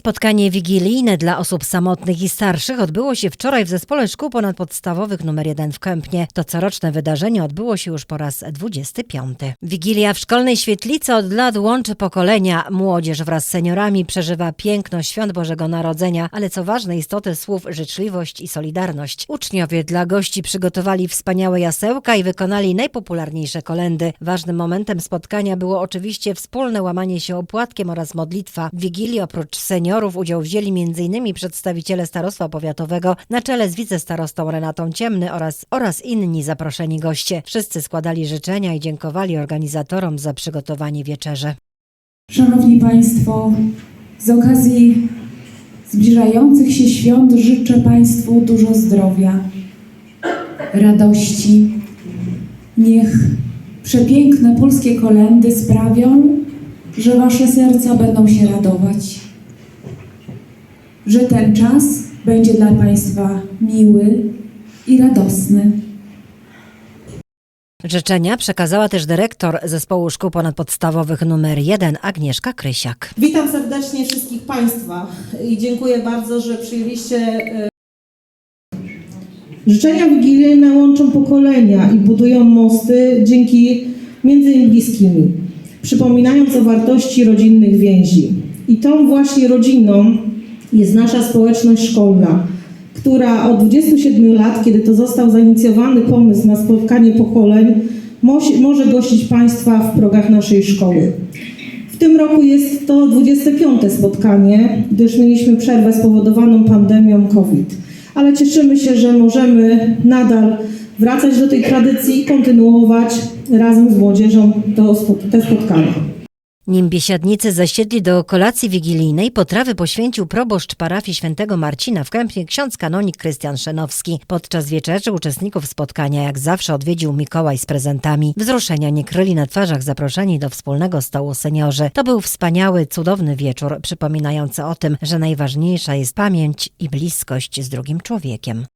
Spotkanie wigilijne dla osób samotnych i starszych odbyło się wczoraj w Zespole Szkół Ponadpodstawowych nr 1 w Kępnie. To coroczne wydarzenie odbyło się już po raz 25. Wigilia w szkolnej świetlicy od lat łączy pokolenia. Młodzież wraz z seniorami przeżywa piękno świąt Bożego Narodzenia, ale co ważne istotę słów życzliwość i solidarność. Uczniowie dla gości przygotowali wspaniałe jasełka i wykonali najpopularniejsze kolendy. Ważnym momentem spotkania było oczywiście wspólne łamanie się opłatkiem oraz modlitwa. W Wigilii oprócz seniorów udział wzięli m.in. przedstawiciele Starostwa Powiatowego na czele z wicestarostą Renatą Ciemny oraz, oraz inni zaproszeni goście. Wszyscy składali życzenia i dziękowali organizatorom za przygotowanie wieczerzy. Szanowni Państwo, z okazji zbliżających się świąt życzę Państwu dużo zdrowia, radości. Niech przepiękne polskie kolendy sprawią, że Wasze serca będą się radować, że ten czas będzie dla Państwa miły i radosny. Życzenia przekazała też dyrektor Zespołu Szkół Ponadpodstawowych nr 1 Agnieszka Krysiak. Witam serdecznie wszystkich Państwa i dziękuję bardzo, że przyjęliście. e, Życzenia wigilijne łączą pokolenia i budują mosty dzięki między innymi bliskimi, przypominając o wartości rodzinnych więzi. I tą właśnie rodziną jest nasza społeczność szkolna, która od 27 lat, kiedy to został zainicjowany pomysł na spotkanie pokoleń, może gościć Państwa w progach naszej szkoły. W tym roku jest to 25. spotkanie, gdyż mieliśmy przerwę spowodowaną pandemią COVID. Ale cieszymy się, że możemy nadal wracać do tej tradycji i kontynuować razem z młodzieżą to, te spotkania. Nim biesiadnicy zasiedli do kolacji wigilijnej, potrawy poświęcił proboszcz parafii świętego Marcina w Kępnie ksiądz kanonik Krystian Szenowski. Podczas wieczerzy uczestników spotkania jak zawsze odwiedził Mikołaj z prezentami. Wzruszenia nie kryli na twarzach zaproszeni do wspólnego stołu seniorzy. To był wspaniały, cudowny wieczór, przypominający o tym, że najważniejsza jest pamięć i bliskość z drugim człowiekiem.